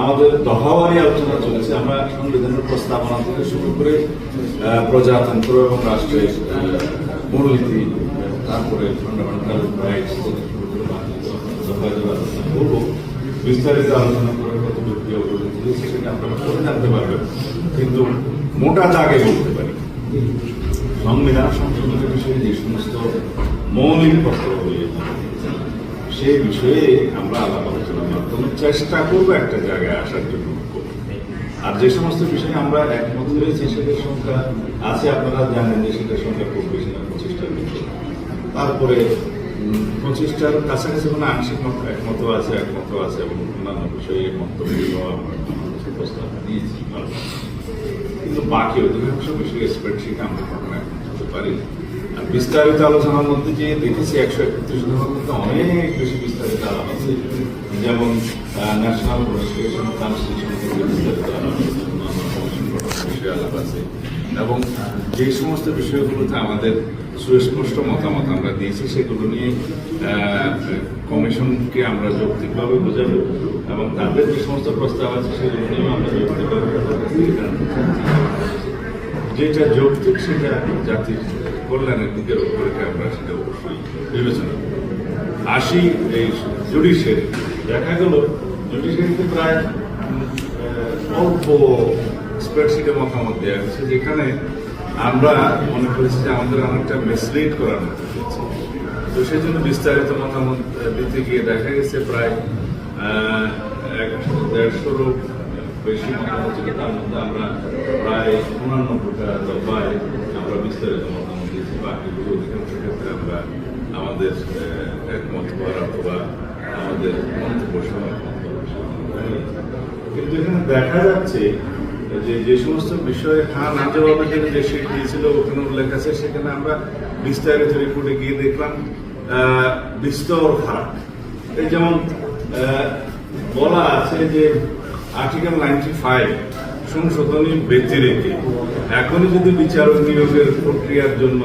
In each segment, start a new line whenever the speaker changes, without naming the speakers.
আমাদের আলোচনা চলেছে আমরা প্রস্তাবনা থেকে শুরু করে প্রজাতন্ত্র এবং রাষ্ট্রের মূলনীতি তারপরে ফান্ডামেন্টাল বিস্তারিত আলোচনা করে কত সেটা আপনারা জানতে পারবেন কিন্তু মোটা দাগে বলতে পারি। সংবিধান সংশোধনের বিষয়ে যে সমস্ত মৌলিক প্রস্তাবগুলি সেই বিষয়ে আমরা আলাপ আলোচনার মাধ্যমে চেষ্টা করব একটা জায়গায় আসার জন্য আর যে সমস্ত বিষয়ে আমরা একমত হয়েছি, সেটার সংখ্যা আছে, আপনারা জানেন যে সেটার সংখ্যা খুব বেশি না, পঁচিশটার তারপরে পঁচিশটার কাছাকাছি কোনো আংশিক মত, একমত আছে একমত আছে, এবং অন্যান্য বিষয়ে মন্তব্য আমরা দিয়েছি। বাকি অধিকাংশ বিষয়ে স্প্রেডশিট আমরা একমত হতে পারি আর বিস্তারিত আলোচনার মধ্যে যে দেখেছি একশো একত্রিশ জনের মধ্যে অনেক বেশি বিস্তারিত আলাপ আছে। যেমন ন্যাশনাল প্রসিকিউশন কনস্টিটিউশন বিস্তারিত আলাপ আছে। এবং যে সমস্ত বিষয়গুলোতে আমাদের সুস্পষ্ট মতামত আমরা দিয়েছি, সেগুলো নিয়ে কমিশনকে আমরা যৌক্তিকভাবে বোঝাবো এবং তাদের যে সমস্ত প্রস্তাব আছে, সেগুলো নিয়েও আমরা যৌক্তিকভাবে যেটা যৌক্তিক সেটা জাতির কল্যাণের দিকের উপরে আমরা সেটা অবশ্যই বিবেচনা করব। আসি এই জুডিশিয়ারি দেখা গেল, জুডিশিয়ারিতে প্রায় অল্প স্প্রেডশিটে মতামত দেওয়া হয়েছে, যেখানে আমরা মনে করেছি যে আমাদের অনেকটা মিসলিড করার হয়েছে তো সেই জন্য বিস্তারিত মতামত দিতে গিয়ে দেখা গেছে প্রায় এক দেড়শোরও বেশি মতামত তার মধ্যে আমরা প্রায় উনানব্বইটা দফায় আমরা বিস্তারিত মতামত দিয়েছি বাকিগুলো অধিকাংশ ক্ষেত্রে আমরা আমাদের একমত হওয়ার অথবা আমাদের মন্তব্য। কিন্তু এখানে দেখা যাচ্ছে যে যে সমস্ত বিষয়ে হ্যাঁ না যে শিট দিয়েছিল ওখানে উল্লেখ আছে সেখানে আমরা বিস্তারিত রিপোর্টে গিয়ে দেখলাম বিস্তর ফারাক যেমন বলা আছে যে আর্টিকেল নাইনটি ফাইভ সংশোধনী ব্যক্তি রেখে এখনই যদি বিচারক নিয়োগের প্রক্রিয়ার জন্য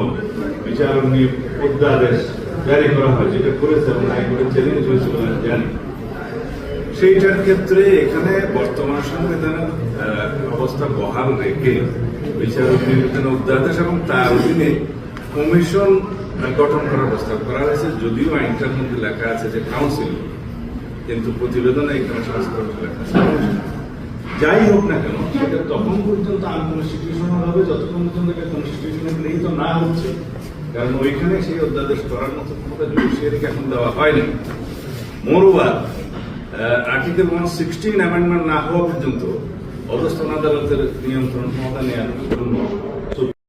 বিচারক নিয়োগ অধ্যাদেশ জারি করা হয়, যেটা করেছে এবং হাইকোর্টে চ্যালেঞ্জ হয়েছিল আমি জানি, সেইটার ক্ষেত্রে এখানে বর্তমান সংবিধানের অবস্থা বহাল রেখে বিচারক নির্বাচনের অধ্যাদেশ এবং তার অধীনে কমিশন গঠন করার প্রস্তাব করা হয়েছে যদিও আইনটার মধ্যে লেখা আছে যে কাউন্সিল কিন্তু প্রতিবেদনে এখানে সংস্করণ লেখা আছে। যাই হোক না কেন সেটা তখন পর্যন্ত আনকনস্টিটিউশনাল হবে যতক্ষণ পর্যন্ত এটা কনস্টিটিউশনে তো না হচ্ছে, কারণ ওইখানে সেই অধ্যাদেশ করার মতো ক্ষমতা জুডিশিয়ারিকে এখন দেওয়া হয়নি। Moreover article one sixteen amendment না হওয়া পর্যন্ত অধস্থান আদালতের নিয়ন্ত্রণ ক্ষমতা নেওয়ার জন্য